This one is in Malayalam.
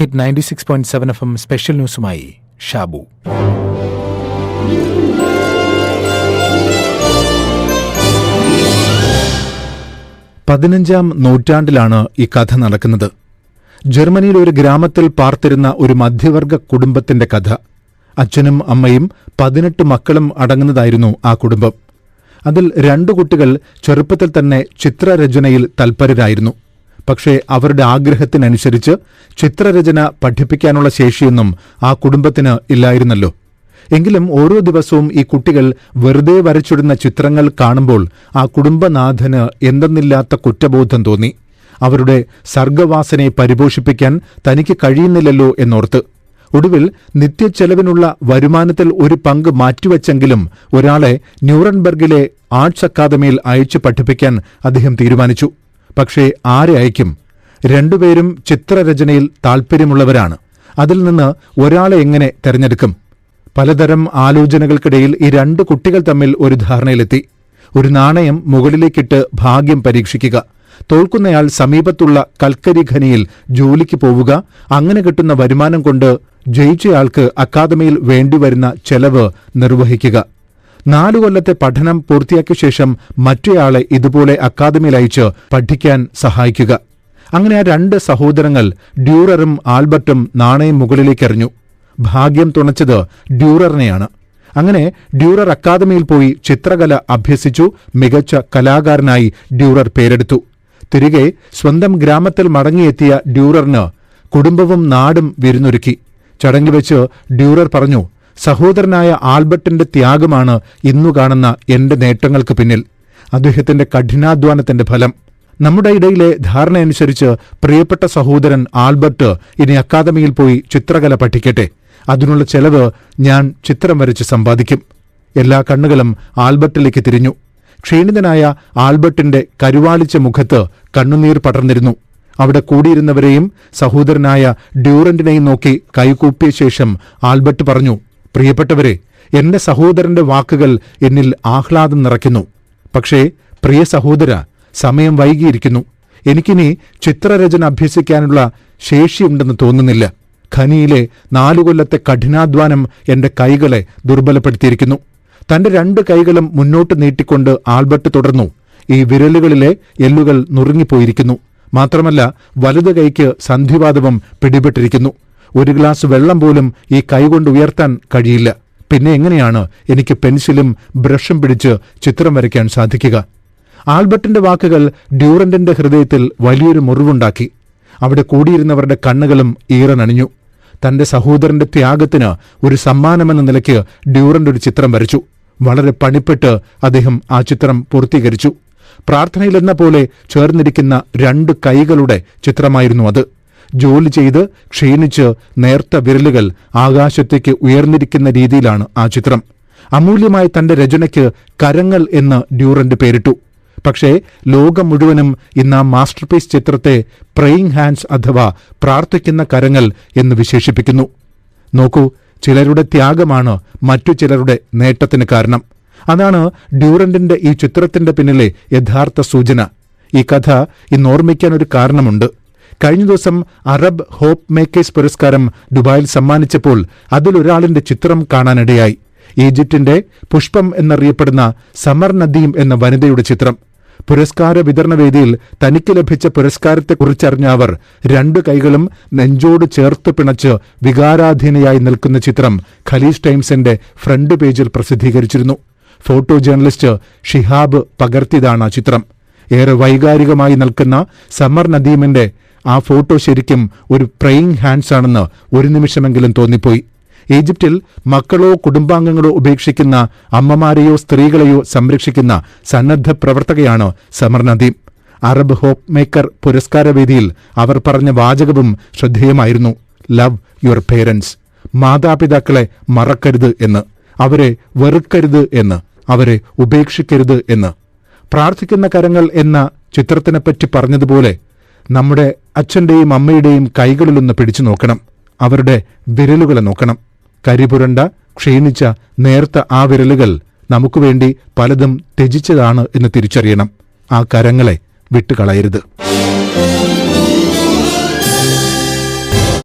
Hit ninety six point seven F M special ന്യൂസുമായി Shabu. പതിനഞ്ചാം നൂറ്റാണ്ടിലാണ് ഈ കഥ നടക്കുന്നത്. ജർമ്മനിയിലെ ഒരു ഗ്രാമത്തിൽ പാർത്തിരുന്ന ഒരു മധ്യവർഗ കുടുംബത്തിന്റെ കഥ. അച്ഛനും അമ്മയും പതിനെട്ട് മക്കളും അടങ്ങുന്നതായിരുന്നു ആ കുടുംബം. അതിൽ രണ്ടു കുട്ടികൾ ചെറുപ്പത്തിൽ തന്നെ ചിത്രരചനയിൽ തൽപരരായിരുന്നു. പക്ഷേ അവരുടെ ആഗ്രഹത്തിനനുസരിച്ച് ചിത്രരചന പഠിപ്പിക്കാനുള്ള ശേഷിയൊന്നും ആ കുടുംബത്തിന് ഇല്ലായിരുന്നല്ലോ. എങ്കിലും ഓരോ ദിവസവും ഈ കുട്ടികൾ വെറുതെ വരച്ചിടുന്ന ചിത്രങ്ങൾ കാണുമ്പോൾ ആ കുടുംബനാഥന് എന്തെന്നില്ലാത്ത കുറ്റബോധം തോന്നി. അവരുടെ സർഗവാസനയെ പരിപോഷിപ്പിക്കാൻ തനിക്ക് കഴിയുന്നില്ലല്ലോ എന്നോർത്ത്. ഒടുവിൽ നിത്യച്ചെലവിനുള്ള വരുമാനത്തിൽ ഒരു പങ്ക് മാറ്റിവെച്ചെങ്കിലും ഒരാളെ ന്യൂറൻബർഗിലെ ആർട്സ് അക്കാദമിയിൽ അയച്ചു പഠിപ്പിക്കാൻ അദ്ദേഹം തീരുമാനിച്ചു. പക്ഷേ ആരെ അയക്കും? രണ്ടുപേരും ചിത്രരചനയിൽ താൽപ്പര്യമുള്ളവരാണ്. അതിൽ നിന്ന് ഒരാളെ എങ്ങനെ തെരഞ്ഞെടുക്കും? പലതരം ആലോചനകൾക്കിടയിൽ ഈ രണ്ട് കുട്ടികൾ തമ്മിൽ ഒരു ധാരണയിലെത്തി. ഒരു നാണയം മുകളിലേക്കിട്ട് ഭാഗ്യം പരീക്ഷിക്കുക. തോൽക്കുന്നയാൾ സമീപത്തുള്ള കൽക്കരി ഖനിയിൽ ജോലിക്ക് പോവുക. അങ്ങനെ കിട്ടുന്ന വരുമാനം കൊണ്ട് ജയിച്ചയാൾക്ക് അക്കാദമിയിൽ വേണ്ടിവരുന്ന ചെലവ് നിർവഹിക്കുക. നാലു കൊല്ലത്തെ പഠനം പൂർത്തിയാക്കിയ ശേഷം മറ്റേയാളെ ഇതുപോലെ അക്കാദമിയിൽ അയച്ച് പഠിക്കാൻ സഹായിക്കുക. അങ്ങനെ ആ രണ്ട് സഹോദരങ്ങൾ ഡ്യൂററും ആൽബർട്ടും നാണയം മുകളിലേക്കെറിഞ്ഞു ഭാഗ്യം തുണച്ചത് ഡ്യൂററിനെയാണ്. അങ്ങനെ ഡ്യൂറർ അക്കാദമിയിൽ പോയി ചിത്രകല അഭ്യസിച്ചു മികച്ച കലാകാരനായി ഡ്യൂറർ പേരെടുത്തു. തിരികെ സ്വന്തം ഗ്രാമത്തിൽ മടങ്ങിയെത്തിയ ഡ്യൂററിന് കുടുംബവും നാടും വിരുന്നൊരുക്കി. ചടങ്ങിൽ വെച്ച് ഡ്യൂറർ പറഞ്ഞു സഹോദരനായ ആൽബർട്ടിന്റെ ത്യാഗമാണ് ഇന്നു കാണുന്ന എന്റെ നേട്ടങ്ങൾക്ക് പിന്നിൽ. അദ്ദേഹത്തിന്റെ കഠിനാധ്വാനത്തിന്റെ ഫലം. നമ്മുടെ ഇടയിലെ ധാരണയനുസരിച്ച് പ്രിയപ്പെട്ട സഹോദരൻ ആൽബർട്ട് ഇനി അക്കാദമിയിൽ പോയി ചിത്രകല പഠിക്കട്ടെ. അതിനുള്ള ചെലവ് ഞാൻ ചിത്രം വരച്ച് സമ്പാദിക്കും. എല്ലാ കണ്ണുകളും ആൽബർട്ടിലേക്ക് തിരിഞ്ഞു. ക്ഷീണിതനായ ആൽബർട്ടിന്റെ കരുവാളിച്ച മുഖത്ത് കണ്ണുനീർ പടർന്നിരുന്നു. അവിടെ കൂടിയിരുന്നവരെയും സഹോദരനായ ഡ്യൂറന്റിനെയും നോക്കി കൈകൂപ്പിയ ശേഷം ആൽബർട്ട് പറഞ്ഞു പ്രിയപ്പെട്ടവരെ എന്റെ സഹോദരന്റെ വാക്കുകൾ എന്നിൽ ആഹ്ലാദം നിറയ്ക്കുന്നു. പക്ഷേ പ്രിയ സഹോദര സമയം വൈകിയിരിക്കുന്നു. എനിക്കിനി ചിത്രരചന അഭ്യസിക്കാനുള്ള ശേഷിയുണ്ടെന്ന് തോന്നുന്നില്ല. ഖനിയിലെ നാലു കൊല്ലത്തെ കഠിനാധ്വാനം എന്റെ കൈകളെ ദുർബലപ്പെടുത്തിയിരിക്കുന്നു. തന്റെ രണ്ട് കൈകളും മുന്നോട്ട് നീട്ടിക്കൊണ്ട് ആൽബർട്ട് തുടർന്നു. ഈ വിരലുകളിലെ എല്ലുകൾ നുറുങ്ങിപ്പോയിരിക്കുന്നു. മാത്രമല്ല വലതു കൈക്ക് സന്ധിവാതവും പിടിപെട്ടിരിക്കുന്നു. ഒരു ഗ്ലാസ് വെള്ളം പോലും ഈ കൈകൊണ്ട് ഉയർത്താൻ കഴിയില്ല. പിന്നെ എങ്ങനെയാണ് എനിക്ക് പെൻസിലും ബ്രഷും പിടിച്ച് ചിത്രം വരയ്ക്കാൻ സാധിക്കുക? ആൽബർട്ടിന്റെ വാക്കുകൾ ഡ്യൂറന്റിന്റെ ഹൃദയത്തിൽ വലിയൊരു മുറിവുണ്ടാക്കി. അവിടെ കൂടിയിരുന്നവരുടെ കണ്ണുകളും ഈറനണിഞ്ഞു. തന്റെ സഹോദരന്റെ ത്യാഗത്തിന് ഒരു സമ്മാനമെന്ന നിലയ്ക്ക് ഡ്യൂറന്റ് ഒരു ചിത്രം വരച്ചു. വളരെ പണിപ്പെട്ട് അദ്ദേഹം ആ ചിത്രം പൂർത്തീകരിച്ചു. പ്രാർത്ഥനയിലെന്ന പോലെ ചേർന്നിരിക്കുന്ന രണ്ട് കൈകളുടെ ചിത്രമായിരുന്നു അത്. ജോലി ചെയ്ത് ക്ഷീണിച്ച് നേർത്ത വിരലുകൾ ആകാശത്തേക്ക് ഉയർന്നിരിക്കുന്ന രീതിയിലാണ് ആ ചിത്രം. അമൂല്യമായ തന്റെ രചനയ്ക്ക് കരങ്ങൾ എന്ന് ഡ്യൂറന്റ് പേരിട്ടു. പക്ഷേ ലോകം മുഴുവനും ഇന്ന് ആ മാസ്റ്റർപീസ് ചിത്രത്തെ പ്രേയിങ് ഹാൻഡ്സ് അഥവാ പ്രാർത്ഥിക്കുന്ന കരങ്ങൾ എന്ന് വിശേഷിപ്പിക്കുന്നു. നോക്കൂ ചിലരുടെ ത്യാഗമാണ് മറ്റു ചിലരുടെ നേട്ടത്തിന് കാരണം. അതാണ് ഡ്യൂറന്റിന്റെ ഈ ചിത്രത്തിന്റെ പിന്നിലെ യഥാർത്ഥ സൂചന. ഈ കഥ ഇന്ന് ഓർമ്മിക്കാൻ ഒരു കാരണമുണ്ട്. കഴിഞ്ഞ ദിവസം അറബ് ഹോപ്പ് മേക്കേഴ്സ് പുരസ്കാരം ദുബായിൽ സമ്മാനിച്ചപ്പോൾ അതിലൊരാളിന്റെ ചിത്രം കാണാനിടയായി. ഈജിപ്തിന്റെ പുഷ്പം എന്നറിയപ്പെടുന്ന സമർ നദീം എന്ന വനിതയുടെ ചിത്രം. പുരസ്കാര വിതരണ വേദിയിൽ തനിക്ക് ലഭിച്ച പുരസ്കാരത്തെക്കുറിച്ചറിഞ്ഞ അവർ രണ്ടു കൈകളും നെഞ്ചോട് ചേർത്ത് പിണച്ച് വികാരാധീനയായി നിൽക്കുന്ന ചിത്രം ഖലീസ് ടൈംസിന്റെ ഫ്രണ്ട് പേജിൽ പ്രസിദ്ധീകരിച്ചിരുന്നു. ഫോട്ടോ ജേർണലിസ്റ്റ് ഷിഹാബ് പകർത്തിയതാണ് ആ ചിത്രം. ഏറെ വൈകാരികമായി നിൽക്കുന്ന സമർ നദീമിന്റെ ആ ഫോട്ടോ ശരിക്കും ഒരു പ്രേയിങ് ഹാൻഡ്സ് ആണെന്ന് ഒരു നിമിഷമെങ്കിലും തോന്നിപ്പോയി. ഈജിപ്തിൽ മക്കളോ കുടുംബാംഗങ്ങളോ ഉപേക്ഷിക്കുന്ന അമ്മമാരെയോ സ്ത്രീകളെയോ സംരക്ഷിക്കുന്ന സന്നദ്ധ പ്രവർത്തകയാണ് Samar Nadeem Arab hope maker പുരസ്കാരവേദിയിൽ അവർ പറഞ്ഞ വാചകവും ശ്രദ്ധേയമായിരുന്നു. Love your parents. മാതാപിതാക്കളെ മറക്കരുത് എന്ന്. അവരെ വെറുക്കരുത് എന്ന്. അവരെ ഉപേക്ഷിക്കരുത് എന്ന്. പ്രാർത്ഥിക്കുന്ന കരങ്ങൾ എന്ന ചിത്രത്തിനെപ്പറ്റി പറഞ്ഞതുപോലെ നമ്മുടെ അച്ഛന്റെയും അമ്മയുടെയും കൈകളിലൊന്ന് പിടിച്ചു നോക്കണം. അവരുടെ വിരലുകളെ നോക്കണം. കരിപുരണ്ട ക്ഷീണിച്ച നേർത്ത ആ വിരലുകൾ നമുക്ക് വേണ്ടി പലതും ത്യജിച്ചതാണ് എന്ന് തിരിച്ചറിയണം. ആ കരങ്ങളെ വിട്ടുകളയരുത്.